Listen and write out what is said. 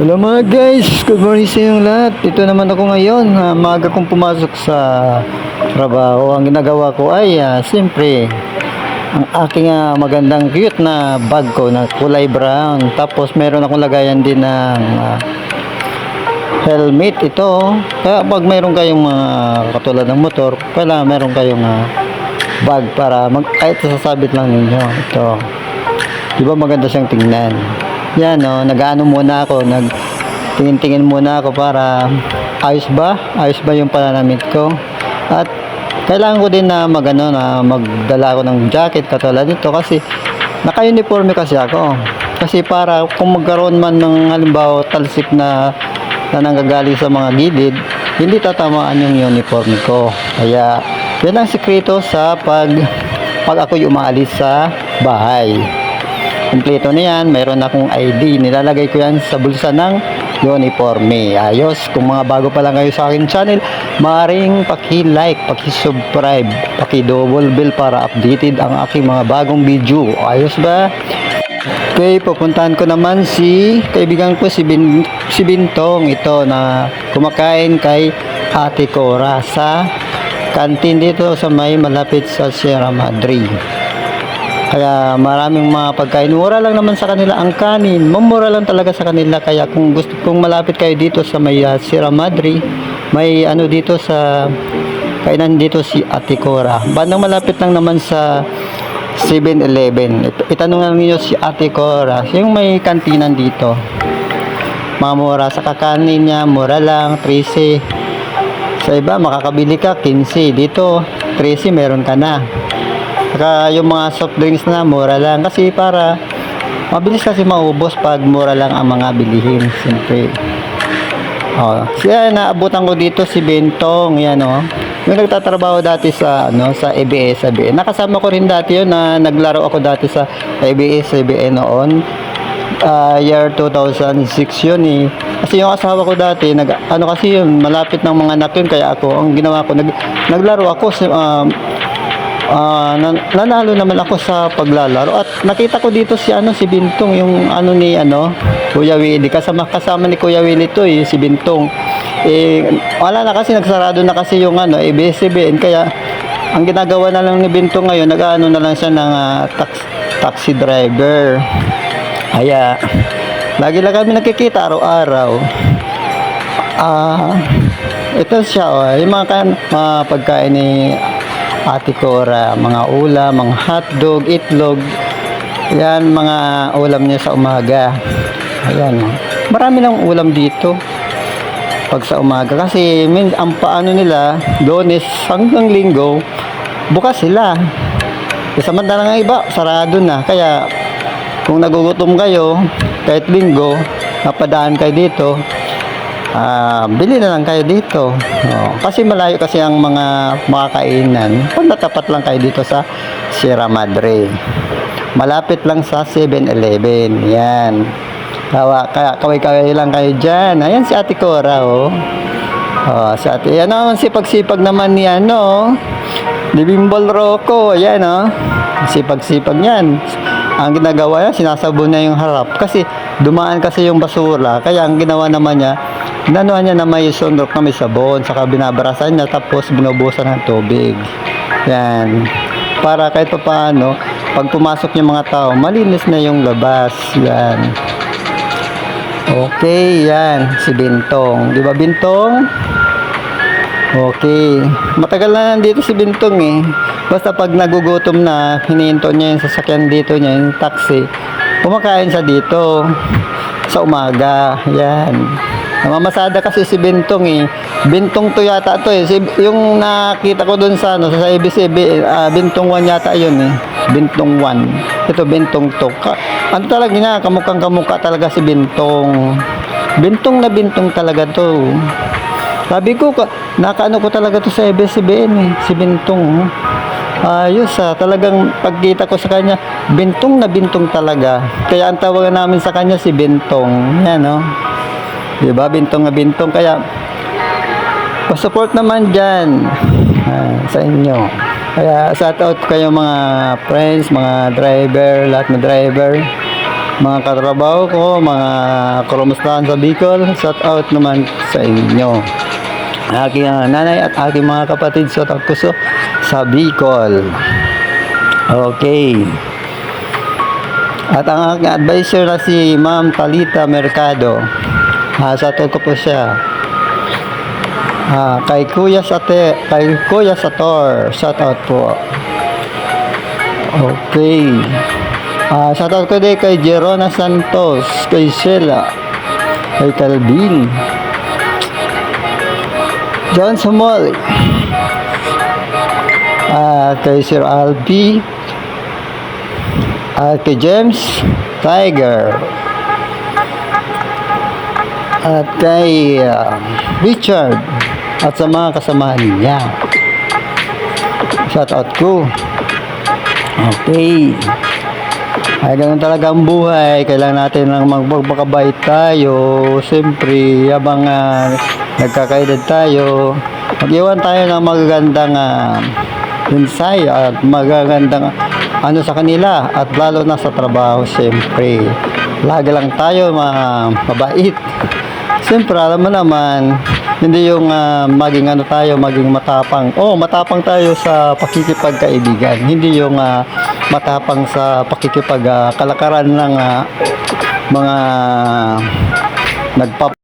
Hello mga guys, good morning sa inyong lahat. Ito naman ako ngayon, uh, maaga kong pumasok sa trabaho. Ang ginagawa ko ay uh, siyempre ang aking ah, magandang cute na bag ko na kulay brown. Tapos meron akong lagayan din ng ah, helmet ito. Kaya pag mayroon kayong mga katulad ng motor, kailangan meron kayong ah, bag para mag kahit sasabit lang ninyo. Ito. Di ba maganda siyang tingnan? Yan no, nag-ano muna ako, nag tingin-tingin muna ako para ayos ba? Ayos ba yung pananamit ko? At kailangan ko din na magano na magdala ako ng jacket katulad nito kasi naka-uniforme kasi ako. Kasi para kung magkaroon man ng halimbawa talsik na na nanggagaling sa mga gilid, hindi tatamaan yung uniforme ko. Kaya yan ang sikreto sa pag pag ako'y umaalis sa bahay. Kompleto na yan. Mayroon akong ID. Nilalagay ko yan sa bulsa ng uniforme. Ayos. Kung mga bago pa lang kayo sa akin channel, maaaring paki-like, paki-subscribe, paki-double bell para updated ang aking mga bagong video. Ayos ba? Okay, pupuntahan ko naman si kaibigan ko si, Bin, si Bintong ito na kumakain kay Ate Cora sa kantin dito sa may malapit sa Sierra Madre. Kaya maraming mga pagkain. Mura lang naman sa kanila ang kanin. Mamura lang talaga sa kanila. Kaya kung gusto kung malapit kayo dito sa may uh, Sierra Madre, may ano dito sa kainan dito si Ate Cora. Bandang malapit lang naman sa 7-Eleven. It- Itanong lang niyo si Ate Cora. Yung may kantinan dito. Mamura sa kakanin niya, mura lang, 13. Sa iba, makakabili ka, 15. Dito, 13 meron ka na. Saka yung mga soft drinks na mura lang kasi para mabilis kasi maubos pag mura lang ang mga bilihin siyempre. Oh, siya naabutan ko dito si Bentong, yan oh. Yung nagtatrabaho dati sa ano sa ABS-CBN. Nakasama ko rin dati yun na naglaro ako dati sa ABS-CBN noon. Ah, year 2006 yun eh. Kasi yung asawa ko dati, nag, ano kasi yun, malapit ng mga anak yun, kaya ako, ang ginawa ko, nag, naglaro ako sa, Ah, nan- nanalo naman ako sa paglalaro at nakita ko dito si ano si Bintong yung ano ni ano Kuya Willie. Kasama kasama ni Kuya Willie to eh si Bintong. Eh wala na kasi nagsarado na kasi yung ano ABS-CBN kaya ang ginagawa na lang ni Bintong ngayon nag-ano na lang siya ng ah, tax- taxi driver. Kaya lagi lang kami nakikita araw-araw. Ah, ito siya oh, yung mga, kan, mga pagkain ni Ate Cora, mga ulam, mga hotdog, itlog. Yan mga ulam niya sa umaga. Ayan. Marami lang ulam dito pag sa umaga kasi min, ang paano nila dones hanggang linggo bukas sila. E, Samantalang ang iba sarado na. Kaya kung nagugutom kayo kahit linggo napadaan kayo dito Ah, bili na lang kayo dito. Oh, kasi malayo kasi ang mga makakainan. Pag natapat lang kayo dito sa Sierra Madre. Malapit lang sa 7-Eleven. Yan. Kawa, kaway-kaway lang kayo dyan. Ayan si Ate Cora, oh. Oh, si Ate. Yan naman sipag-sipag naman ni ano. Ni Bimbol Rocco. Ayan, oh. Sipag-sipag yan. Ang ginagawa niya, sinasabon niya yung harap. Kasi dumaan kasi yung basura. Kaya ang ginawa naman niya, Inanuhan niya na may sundok na may sabon, saka binabarasan niya, tapos binubusan ng tubig. Yan. Para kahit pa paano, pag pumasok yung mga tao, malinis na yung labas. Yan. Okay, yan. Si Bintong. Di ba, Bintong? Okay. Matagal na nandito si Bintong eh. Basta pag nagugutom na, hinihinto niya yung sasakyan dito niya, yung taxi. Kumakain siya dito sa umaga. Yan. Namamasada kasi si Bintong eh. Bintong to yata to eh. Si, yung nakita ko dun sa, ano, sa ABC, bi- ah, Bintong 1 yata yun eh. Bintong 1. Ito Bintong to. Ka, ano talaga niya, kamukhang kamukha talaga si Bintong. Bintong na Bintong talaga to. Sabi ko, ka- nakaano ko talaga to sa ABS-CBN eh. Si Bintong. Ayos ah, talagang pagkita ko sa kanya, bintong na bintong talaga. Kaya ang tawagan namin sa kanya si Bintong. Yan no. Di ba? Bintong na bintong. Kaya, pa-support naman dyan ah, sa inyo. Kaya, shout out kayo mga friends, mga driver, lahat ng driver. mga katrabaho ko, mga kurumustahan sa Bicol, shout out naman sa inyo. Aking ah, nanay at aking mga kapatid sa Takuso sa Bicol. Okay. At ang aking advisor na si Ma'am Talita Mercado. Ah, sa ko po siya. Ah, kay Kuya Sate, kay Kuya Sator, shout out po. Okay. Ah, shout out ko din kay Jerona Santos, kay Sheila, kay Calvin, John Sumol, ah, kay Sir Albi, at kay James Tiger, at kay ah, Richard, at sa mga kasamahan niya. Shout out ko. Okay. Ay, ganun talaga ang buhay. Kailangan natin lang magpagpakabait tayo. Siyempre, habang uh, nagkakaedad tayo, mag-iwan tayo ng magagandang uh, insay at magagandang ano sa kanila at lalo na sa trabaho, siyempre. Lagi lang tayo mga mabait. Siyempre, alam mo naman, hindi yung ah, maging ano tayo, maging matapang. Oh, matapang tayo sa pakikipagkaibigan. Hindi yung ah, matapang sa pakikipag ah, kalakaran ng ah, mga nagpap